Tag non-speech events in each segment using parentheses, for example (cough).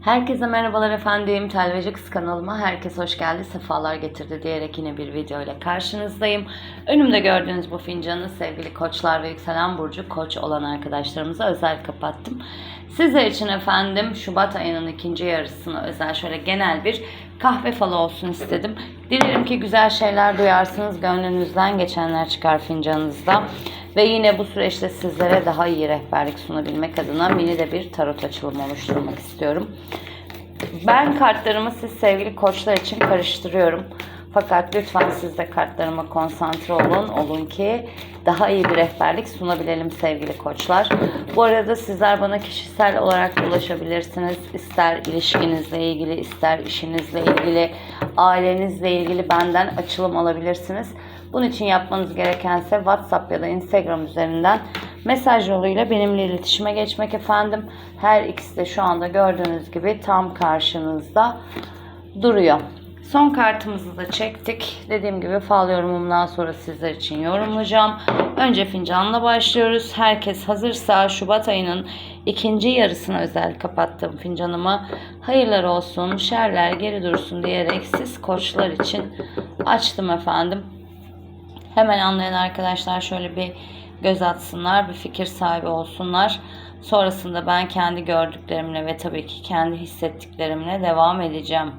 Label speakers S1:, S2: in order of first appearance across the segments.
S1: Herkese merhabalar efendim. Telveci Kız kanalıma herkes hoş geldi, sefalar getirdi diyerek yine bir video ile karşınızdayım. Önümde gördüğünüz bu fincanı sevgili koçlar ve yükselen burcu koç olan arkadaşlarımıza özel kapattım. Sizler için efendim Şubat ayının ikinci yarısına özel şöyle genel bir kahve falı olsun istedim. Dilerim ki güzel şeyler duyarsınız, gönlünüzden geçenler çıkar fincanınızda. Ve yine bu süreçte sizlere daha iyi rehberlik sunabilmek adına mini de bir tarot açılımı oluşturmak istiyorum. Ben kartlarımı siz sevgili koçlar için karıştırıyorum. Fakat lütfen siz de kartlarıma konsantre olun. Olun ki daha iyi bir rehberlik sunabilelim sevgili koçlar. Bu arada sizler bana kişisel olarak ulaşabilirsiniz. İster ilişkinizle ilgili, ister işinizle ilgili, ailenizle ilgili benden açılım alabilirsiniz. Bunun için yapmanız gerekense WhatsApp ya da Instagram üzerinden mesaj yoluyla benimle iletişime geçmek efendim. Her ikisi de şu anda gördüğünüz gibi tam karşınızda duruyor. Son kartımızı da çektik. Dediğim gibi fal yorumumdan sonra sizler için yorumlayacağım. Önce fincanla başlıyoruz. Herkes hazırsa Şubat ayının ikinci yarısına özel kapattığım fincanımı hayırlar olsun, şerler geri dursun diyerek siz koçlar için açtım efendim. Hemen anlayan arkadaşlar şöyle bir göz atsınlar, bir fikir sahibi olsunlar. Sonrasında ben kendi gördüklerimle ve tabii ki kendi hissettiklerimle devam edeceğim.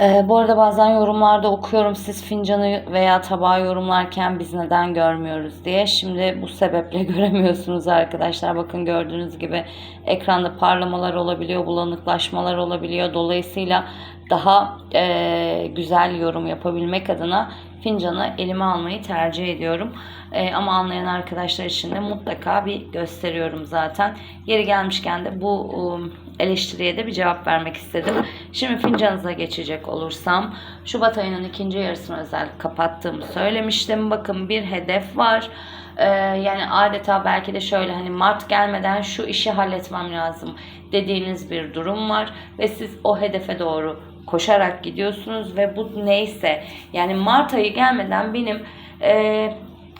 S1: Ee, bu arada bazen yorumlarda okuyorum siz fincanı veya tabağı yorumlarken biz neden görmüyoruz diye. Şimdi bu sebeple (laughs) göremiyorsunuz arkadaşlar. Bakın gördüğünüz gibi ekranda parlamalar olabiliyor, bulanıklaşmalar olabiliyor. Dolayısıyla daha e, güzel yorum yapabilmek adına fincanı elime almayı tercih ediyorum. E, ama anlayan arkadaşlar için de mutlaka bir gösteriyorum zaten. Yeri gelmişken de bu um, eleştiriye de bir cevap vermek istedim. Şimdi fincanınıza geçecek olursam Şubat ayının ikinci yarısını özel kapattığımı söylemiştim. Bakın bir hedef var. Ee, yani adeta belki de şöyle hani Mart gelmeden şu işi halletmem lazım dediğiniz bir durum var ve siz o hedefe doğru koşarak gidiyorsunuz ve bu neyse yani Mart ayı gelmeden benim e,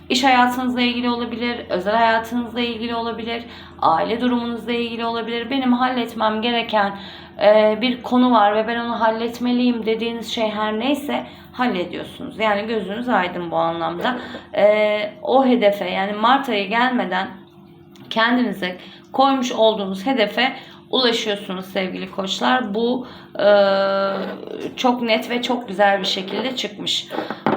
S1: iş hayatınızla ilgili olabilir, özel hayatınızla ilgili olabilir, aile durumunuzla ilgili olabilir. Benim halletmem gereken e, bir konu var ve ben onu halletmeliyim dediğiniz şey her neyse hallediyorsunuz. Yani gözünüz aydın bu anlamda. E, o hedefe yani Mart ayı gelmeden kendinize koymuş olduğunuz hedefe ulaşıyorsunuz sevgili koçlar. Bu e, çok net ve çok güzel bir şekilde çıkmış.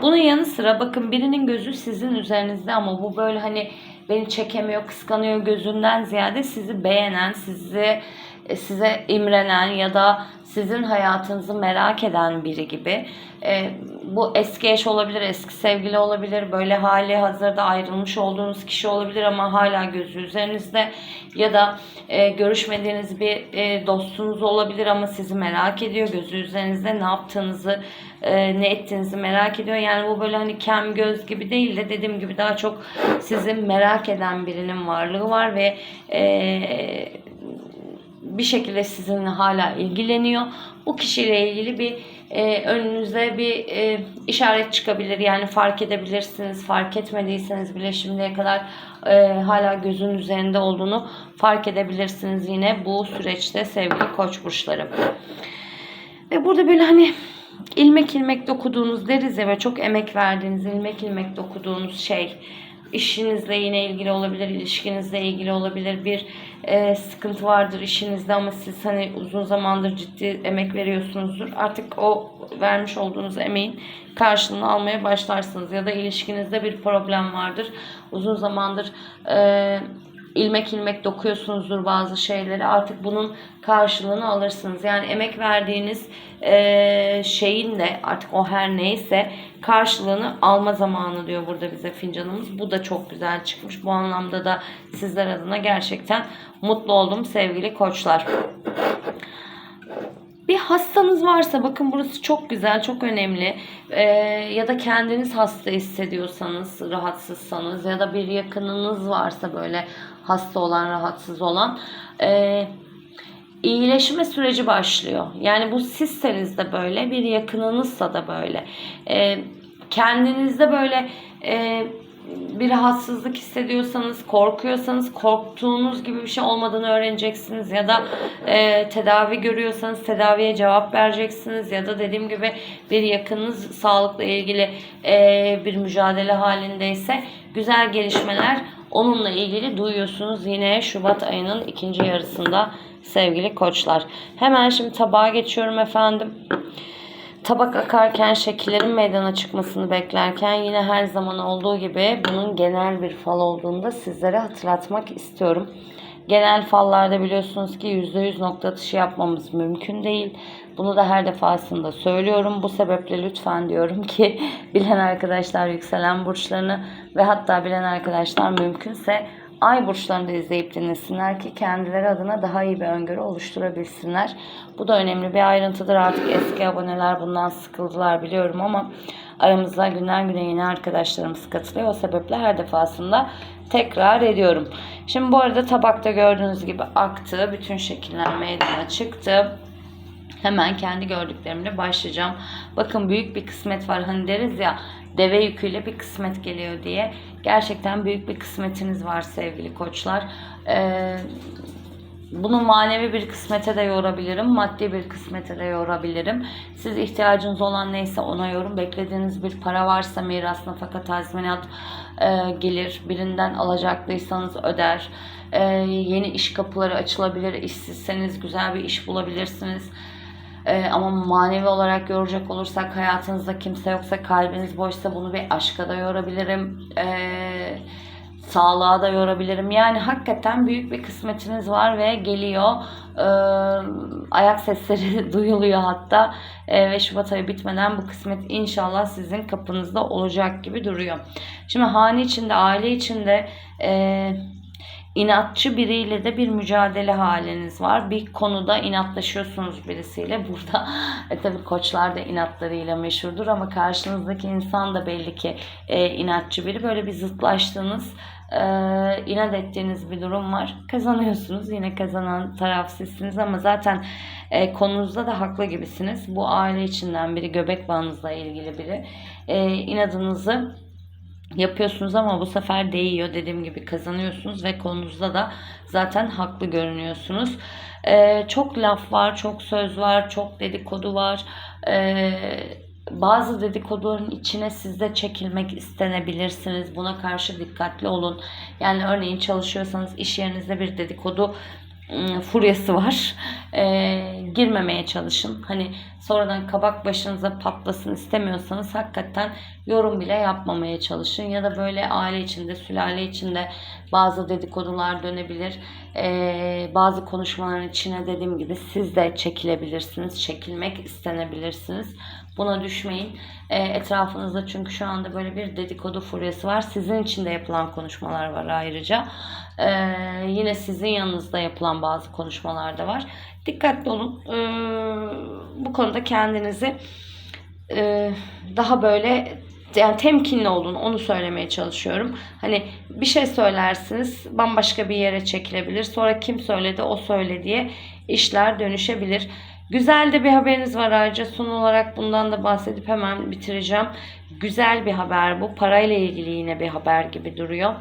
S1: Bunun yanı sıra bakın birinin gözü sizin üzerinizde ama bu böyle hani beni çekemiyor, kıskanıyor gözünden ziyade sizi beğenen, sizi size imrenen ya da sizin hayatınızı merak eden biri gibi. E, bu eski eş olabilir, eski sevgili olabilir, böyle hali hazırda ayrılmış olduğunuz kişi olabilir ama hala gözü üzerinizde ya da e, görüşmediğiniz bir e, dostunuz olabilir ama sizi merak ediyor, gözü üzerinizde ne yaptığınızı, e, ne ettiğinizi merak ediyor. Yani bu böyle hani kem göz gibi değil de dediğim gibi daha çok sizi merak eden birinin varlığı var ve e, bir şekilde sizinle hala ilgileniyor. Bu kişiyle ilgili bir e, önünüze bir e, işaret çıkabilir. Yani fark edebilirsiniz. Fark etmediyseniz bile şimdiye kadar e, hala gözün üzerinde olduğunu fark edebilirsiniz yine bu süreçte sevgili koç burçları. Ve burada böyle hani ilmek ilmek dokuduğunuz deriz ya ve çok emek verdiğiniz ilmek ilmek dokuduğunuz şey işinizle yine ilgili olabilir, ilişkinizle ilgili olabilir bir e, sıkıntı vardır işinizde ama siz hani uzun zamandır ciddi emek veriyorsunuzdur. Artık o vermiş olduğunuz emeğin karşılığını almaya başlarsınız ya da ilişkinizde bir problem vardır. Uzun zamandır e, ilmek ilmek dokuyorsunuzdur bazı şeyleri artık bunun karşılığını alırsınız. Yani emek verdiğiniz e, şeyin de artık o her neyse karşılığını alma zamanı diyor burada bize fincanımız. Bu da çok güzel çıkmış. Bu anlamda da sizler adına gerçekten mutlu oldum sevgili koçlar. Bir hastanız varsa bakın burası çok güzel, çok önemli. Ee, ya da kendiniz hasta hissediyorsanız, rahatsızsanız ya da bir yakınınız varsa böyle hasta olan, rahatsız olan e, iyileşme süreci başlıyor. Yani bu sizseniz de böyle, bir yakınınızsa da böyle. E, kendinizde böyle e, bir rahatsızlık hissediyorsanız, korkuyorsanız korktuğunuz gibi bir şey olmadığını öğreneceksiniz ya da e, tedavi görüyorsanız tedaviye cevap vereceksiniz ya da dediğim gibi bir yakınınız sağlıkla ilgili e, bir mücadele halindeyse güzel gelişmeler onunla ilgili duyuyorsunuz yine Şubat ayının ikinci yarısında sevgili koçlar. Hemen şimdi tabağa geçiyorum efendim. Tabak akarken şekillerin meydana çıkmasını beklerken yine her zaman olduğu gibi bunun genel bir fal olduğunu da sizlere hatırlatmak istiyorum. Genel fallarda biliyorsunuz ki %100 nokta atışı yapmamız mümkün değil. Bunu da her defasında söylüyorum. Bu sebeple lütfen diyorum ki (laughs) bilen arkadaşlar yükselen burçlarını ve hatta bilen arkadaşlar mümkünse ay burçlarını da izleyip dinlesinler ki kendileri adına daha iyi bir öngörü oluşturabilsinler. Bu da önemli bir ayrıntıdır. Artık eski aboneler bundan sıkıldılar biliyorum ama aramızda günden güne yeni arkadaşlarımız katılıyor. O sebeple her defasında tekrar ediyorum. Şimdi bu arada tabakta gördüğünüz gibi aktı. Bütün şekiller meydana çıktı. Hemen kendi gördüklerimle başlayacağım. Bakın büyük bir kısmet var. Hani deriz ya deve yüküyle bir kısmet geliyor diye. Gerçekten büyük bir kısmetiniz var sevgili koçlar. Ee, bunu manevi bir kısmete de yorabilirim, maddi bir kısmete de yorabilirim. Siz ihtiyacınız olan neyse ona yorum. Beklediğiniz bir para varsa miras, nafaka, tazminat e, gelir. Birinden alacaklıysanız öder. E, yeni iş kapıları açılabilir. İşsizseniz güzel bir iş bulabilirsiniz. Ee, ama manevi olarak yoracak olursak hayatınızda kimse yoksa kalbiniz boşsa bunu bir aşka da yorabilirim. Ee, sağlığa da yorabilirim. Yani hakikaten büyük bir kısmetiniz var ve geliyor. Ee, ayak sesleri (laughs) duyuluyor hatta. Ee, ve Şubat ayı bitmeden bu kısmet inşallah sizin kapınızda olacak gibi duruyor. Şimdi hane içinde, aile içinde... E, inatçı biriyle de bir mücadele haliniz var. Bir konuda inatlaşıyorsunuz birisiyle. (laughs) Burada e, tabii koçlar da inatlarıyla meşhurdur ama karşınızdaki insan da belli ki e, inatçı biri. Böyle bir zıtlaştığınız, e, inat ettiğiniz bir durum var. Kazanıyorsunuz. Yine kazanan taraf sizsiniz ama zaten e, konunuzda da haklı gibisiniz. Bu aile içinden biri, göbek bağınızla ilgili biri. E, inadınızı yapıyorsunuz ama bu sefer değiyor. Dediğim gibi kazanıyorsunuz ve konunuzda da zaten haklı görünüyorsunuz. Ee, çok laf var, çok söz var, çok dedikodu var. Ee, bazı dedikoduların içine siz de çekilmek istenebilirsiniz. Buna karşı dikkatli olun. Yani örneğin çalışıyorsanız iş yerinizde bir dedikodu furyası var. Ee, girmemeye çalışın. Hani sonradan kabak başınıza patlasın istemiyorsanız hakikaten yorum bile yapmamaya çalışın. Ya da böyle aile içinde, sülale içinde bazı dedikodular dönebilir. Ee, bazı konuşmaların içine dediğim gibi siz de çekilebilirsiniz. Çekilmek istenebilirsiniz. Buna düşmeyin. E, etrafınızda çünkü şu anda böyle bir dedikodu furyası var. Sizin için de yapılan konuşmalar var ayrıca. E, yine sizin yanınızda yapılan bazı konuşmalar da var. Dikkatli olun. E, bu konuda kendinizi e, daha böyle yani temkinli olun onu söylemeye çalışıyorum. Hani bir şey söylersiniz bambaşka bir yere çekilebilir. Sonra kim söyledi o söyle diye işler dönüşebilir. Güzel de bir haberiniz var ayrıca son olarak bundan da bahsedip hemen bitireceğim. Güzel bir haber bu. Parayla ilgili yine bir haber gibi duruyor.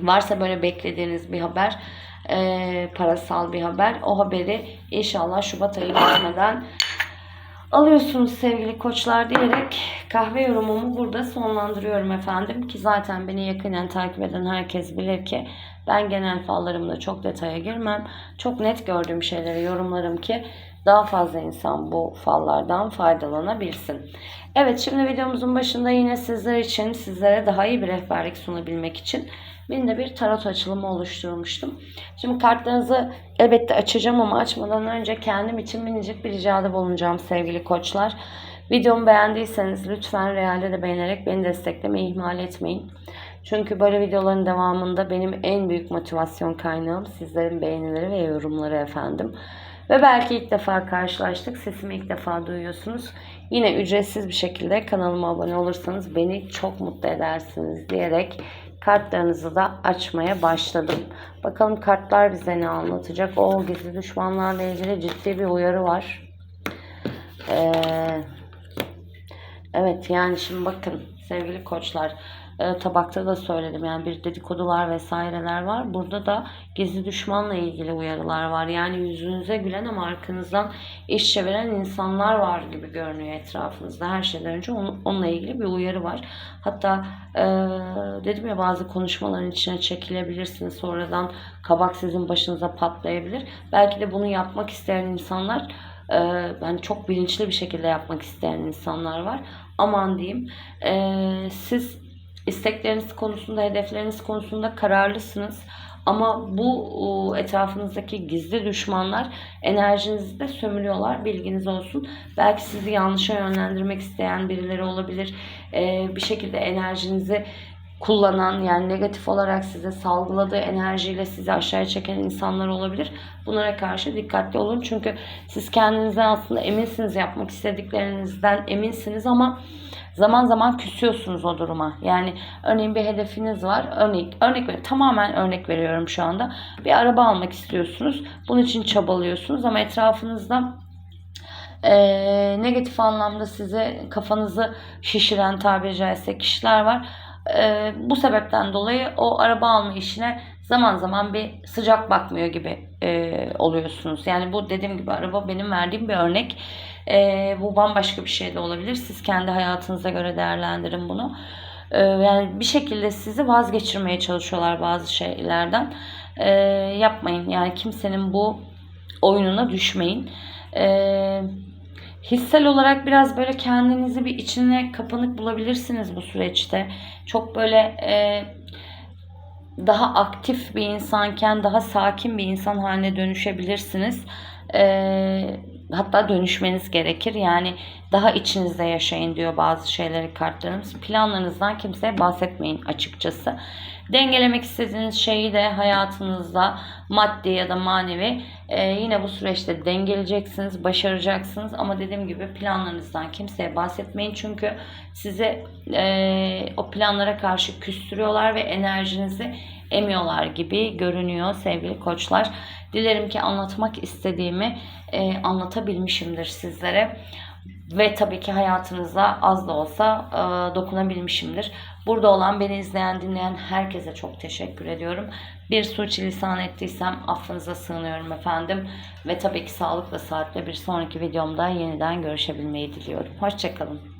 S1: Varsa böyle beklediğiniz bir haber, e, parasal bir haber. O haberi inşallah Şubat ayı bitmeden alıyorsunuz sevgili koçlar diyerek kahve yorumumu burada sonlandırıyorum efendim. Ki zaten beni yakinen takip eden herkes bilir ki ben genel fallarımda çok detaya girmem. Çok net gördüğüm şeyleri yorumlarım ki daha fazla insan bu fallardan faydalanabilsin. Evet şimdi videomuzun başında yine sizler için sizlere daha iyi bir rehberlik sunabilmek için benim bir tarot açılımı oluşturmuştum. Şimdi kartlarınızı elbette açacağım ama açmadan önce kendim için minicik bir ricada bulunacağım sevgili koçlar. Videomu beğendiyseniz lütfen realde de beğenerek beni desteklemeyi ihmal etmeyin. Çünkü böyle videoların devamında benim en büyük motivasyon kaynağım sizlerin beğenileri ve yorumları efendim. Ve belki ilk defa karşılaştık. Sesimi ilk defa duyuyorsunuz. Yine ücretsiz bir şekilde kanalıma abone olursanız beni çok mutlu edersiniz diyerek kartlarınızı da açmaya başladım. Bakalım kartlar bize ne anlatacak? O gizli düşmanlarla ilgili ciddi bir uyarı var. Ee, evet yani şimdi bakın sevgili koçlar e, tabakta da söyledim. Yani bir dedikodular vesaireler var. Burada da gizli düşmanla ilgili uyarılar var. Yani yüzünüze gülen ama arkanızdan iş çeviren insanlar var gibi görünüyor etrafınızda. Her şeyden önce onun- onunla ilgili bir uyarı var. Hatta e, dedim ya bazı konuşmaların içine çekilebilirsiniz. Sonradan kabak sizin başınıza patlayabilir. Belki de bunu yapmak isteyen insanlar e, yani çok bilinçli bir şekilde yapmak isteyen insanlar var. Aman diyeyim. E, siz istekleriniz konusunda, hedefleriniz konusunda kararlısınız. Ama bu etrafınızdaki gizli düşmanlar enerjinizi de sömürüyorlar. Bilginiz olsun. Belki sizi yanlışa yönlendirmek isteyen birileri olabilir. Ee, bir şekilde enerjinizi kullanan yani negatif olarak size salgıladığı enerjiyle sizi aşağıya çeken insanlar olabilir. Bunlara karşı dikkatli olun. Çünkü siz kendinizden aslında eminsiniz yapmak istediklerinizden eminsiniz ama zaman zaman küsüyorsunuz o duruma. Yani örneğin bir hedefiniz var. Örnek örnek ver tamamen örnek veriyorum şu anda. Bir araba almak istiyorsunuz. Bunun için çabalıyorsunuz ama etrafınızda eee, negatif anlamda size kafanızı şişiren tabiri caizse kişiler var. Eee, bu sebepten dolayı o araba alma işine zaman zaman bir sıcak bakmıyor gibi eee, oluyorsunuz. Yani bu dediğim gibi araba benim verdiğim bir örnek. Eee, bu bambaşka bir şey de olabilir. Siz kendi hayatınıza göre değerlendirin bunu. Eee, yani bir şekilde sizi vazgeçirmeye çalışıyorlar bazı şeylerden. Eee, yapmayın. Yani kimsenin bu oyununa düşmeyin. Eee Hissel olarak biraz böyle kendinizi bir içine kapanık bulabilirsiniz bu süreçte. Çok böyle e, daha aktif bir insanken daha sakin bir insan haline dönüşebilirsiniz. E, hatta dönüşmeniz gerekir. Yani daha içinizde yaşayın diyor bazı şeyleri kartlarımız. Planlarınızdan kimseye bahsetmeyin açıkçası. Dengelemek istediğiniz şeyi de hayatınızda maddi ya da manevi e, yine bu süreçte dengeleyeceksiniz, başaracaksınız. Ama dediğim gibi planlarınızdan kimseye bahsetmeyin. Çünkü sizi e, o planlara karşı küstürüyorlar ve enerjinizi emiyorlar gibi görünüyor sevgili koçlar. Dilerim ki anlatmak istediğimi e, anlatabilmişimdir sizlere. Ve tabii ki hayatınıza az da olsa e, dokunabilmişimdir. Burada olan, beni izleyen, dinleyen herkese çok teşekkür ediyorum. Bir suçilisan ettiysem affınıza sığınıyorum efendim. Ve tabii ki sağlıkla saatle bir sonraki videomda yeniden görüşebilmeyi diliyorum. Hoşçakalın.